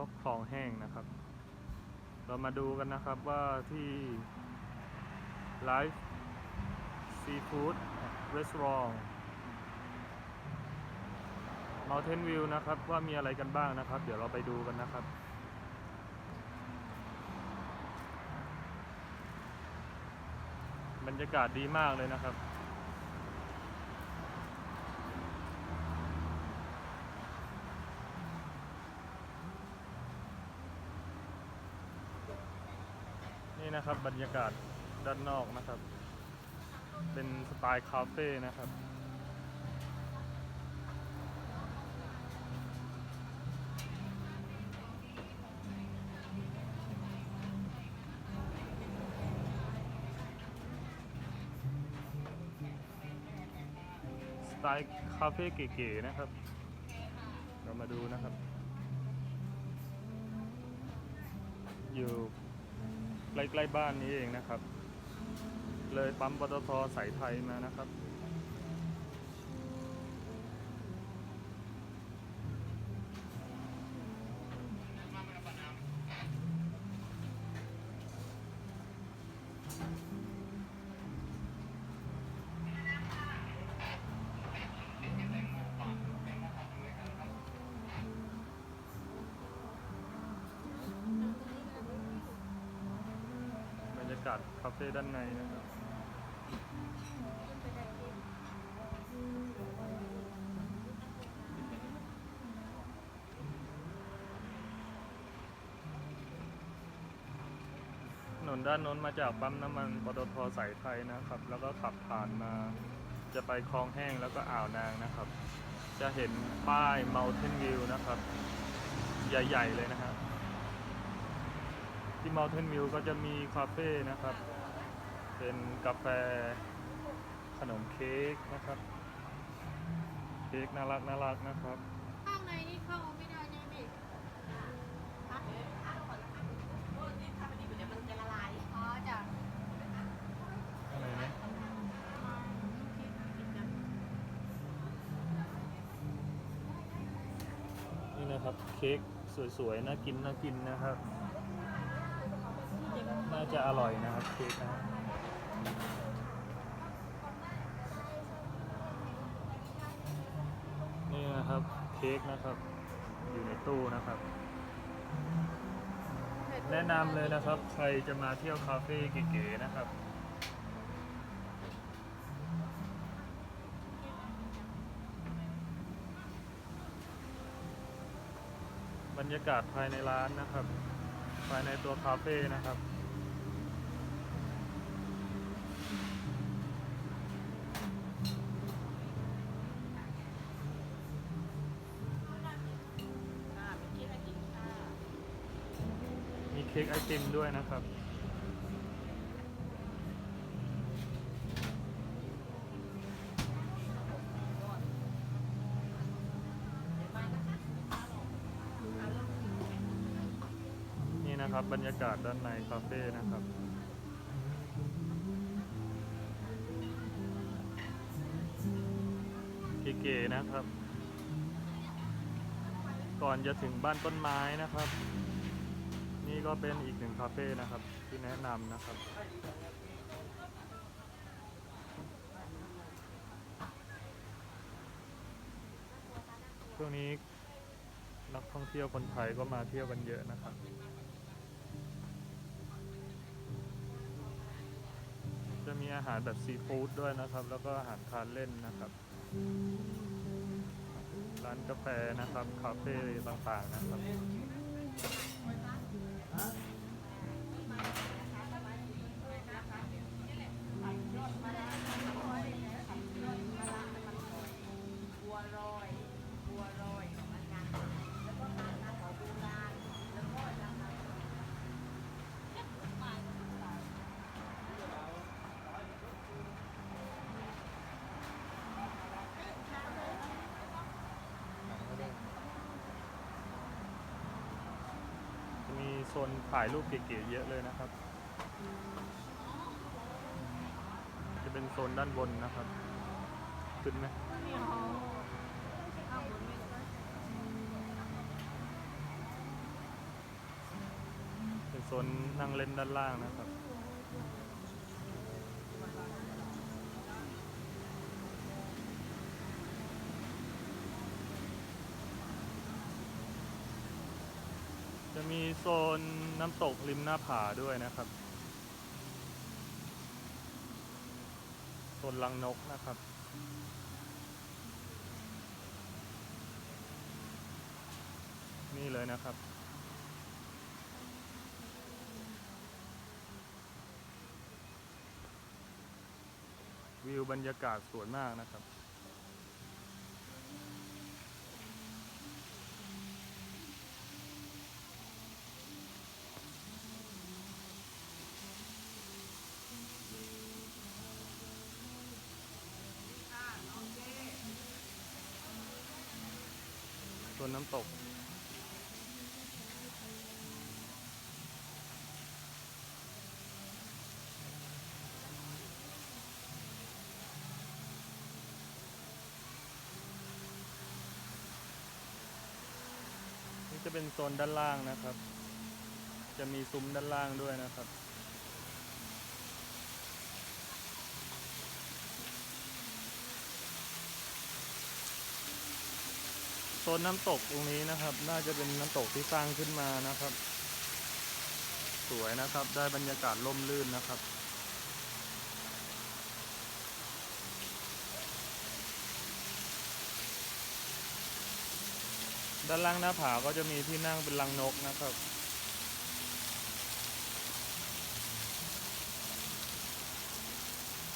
ก็คลองแห้งนะครับ เรามาดูกันนะครับว่าที่ Life Seafood Restaurant Mountain View นะครับว่ามีอะไรกันบ้างนะครับ เดี๋ยวเราไปดูกันนะครับบรรยากาศดีมากเลยนะครับ นะครับบรรยากาศด้านนอกนะครับ เป็นสไตล์คาเฟ่นะครับสไตล์คาเฟ่เก๋ๆนะครับ เรามาดูนะครับ อยู่ ใกล้ๆบ้านนี้เองนะครับ เลยปั๊มปตทสายไทยมานะครับาศคาเฟ่ด้านในนะครับถนนด้านโน้นมาจากปั๊มน้ำมันปตทสายไทยนะครับ แล้วก็ขับผ่านมาจะไปคลองแห้งแล้วก็อ่าวนางนะครับ จะเห็นป้าย Mountain View นะครับ ใหญ่ ๆ เลยนะครับ ที่ Mountain View ก็จะมีคาเฟ่นะครับ เป็นกาแฟขนมเค้กนะครับ เค้กน่ารักน่ารักนะครับ ข้างในนี่เข้าไม่ได้ใช่ไหมฮะอ๋อจ้ะอะไรนะ นี่นะครับ เค้กสวยๆ น่ากินน่ากินนะครับน่า จะอร่อยนะครับเค้กนะครับนี่นะครับเค้กนะครับ อยู่ในตู้นะครับ แนะนำเลยนะครับ ใครจะมาเที่ยวคาเฟ่เก๋ๆนะครับบรรยากาศภายในร้านนะครับ ภายในตัวคาเฟ่นะครับ ไอติมด้วยนะครับ นี่นะครับบรรยากาศด้านในคาเฟ่นะครับเก๋ๆนะครับ ก่อนจะถึงบ้านต้นไม้นะครับ นี่ก็เป็นอีกหนึ่งคาเฟ่นะครับที่แนะนำนะครับ ช่วงนี้นักท่องเที่ยวคนไทยก็มาเที่ยวกันเยอะนะครับจะมีอาหารแบบซีฟู้ดด้วยนะครับ แล้วก็อาหารทานเล่นนะครับ ร้านกาแฟนะครับ คาเฟ่ต่างๆนะครับ บั โซนถ่ายรูปเก๋ๆเยอะเลยนะครับ จะเป็นโซนด้านบนนะครับ ขึ้นไหมเป็นโซนนั่งเล่นด้านล่างนะครับ มีโซนน้ำตกริมหน้าผาด้วยนะครับ โซนลังนกนะครับ นี่เลยนะครับวิวบรรยากาศสวยมากนะครับ น้ำตก นี่จะเป็นโซนด้านล่างนะครับ จะมีซุ้มด้านล่างด้วยนะครับ โซนน้ำตกตรงนี้นะครับ น่าจะเป็นน้ำตกที่สร้างขึ้นมานะครับ สวยนะครับ ได้บรรยากาศร่มรื่นนะครับ ด้านล่างหน้าผาก็จะมีที่นั่งเป็นลังนกนะครับ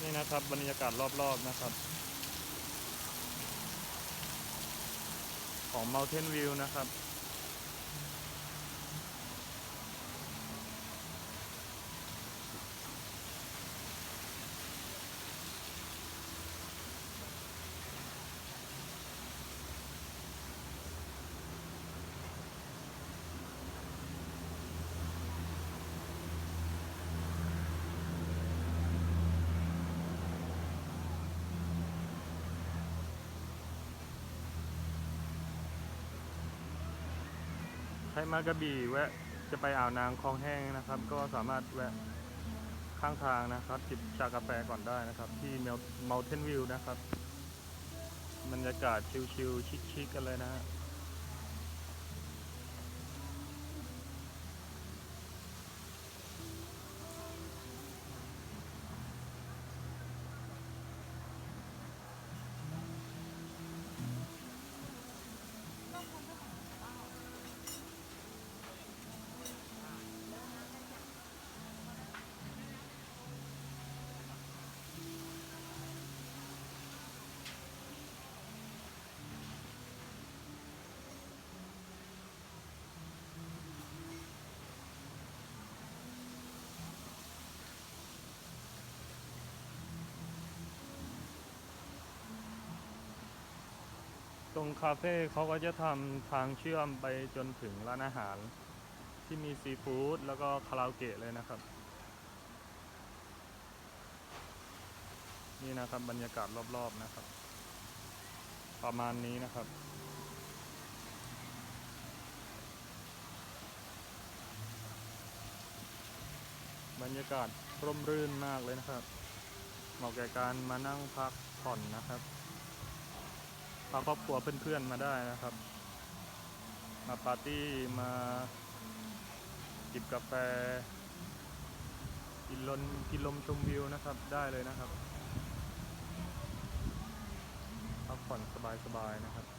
นี่นะครับบรรยากาศรอบๆนะครับ ของ Mountain View นะครับ ครมากระบี่แวะจะไปอ่าวนางคลองแห้งนะครับ ก็สามารถแวะข้างทางนะครับ จิบชากาแฟก่อนได้นะครับ ที่เมลเมลเทนวิวนะครับบรรยากาศชิลๆชิคๆกันเลยนะฮะ ตรงคาเฟ่เขาก็จะทำทางเชื่อมไปจนถึงร้านอาหาร ที่มีซีฟู้ดแล้วก็คาราโอเกะเลยนะครับ นี่นะครับบรรยากาศรอบๆนะครับ ประมาณนี้นะครับบรรยากาศร่มรื่นมากเลยนะครับ เหมาะแก่การมานั่งพักผ่อนนะครับ พาครอบครัวเพื่อนๆมาได้นะครับ มาปาร์ตี้มาจิบกาแฟกินลมกินลมชมวิวนะครับได้เลยนะครับพักผ่อนสบายๆนะครับ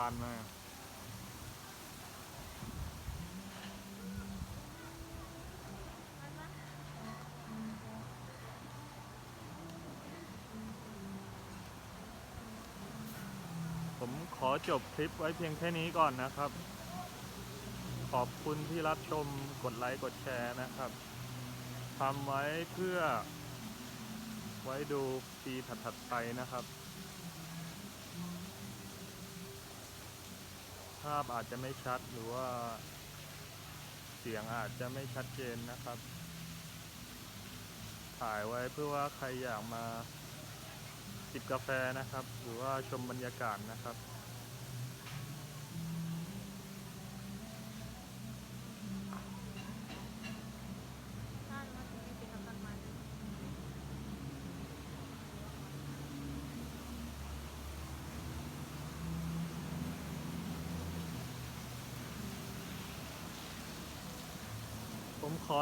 ลูกลานมากผมขอจบคลิปไว้เพียงแค่นี้ก่อนนะครับ ขอบคุณที่รับชมกดไลค์กดแชร์นะครับทำไว้เพื่อ ไว้ดูปีถัดๆไปนะครับ ภาพอาจจะไม่ชัดหรือว่า เสียงอาจจะไม่ชัดเจนนะครับ ถ่ายไว้เพื่อว่าใครอยากมาจิบกาแฟนะครับ หรือว่าชมบรรยากาศนะครับ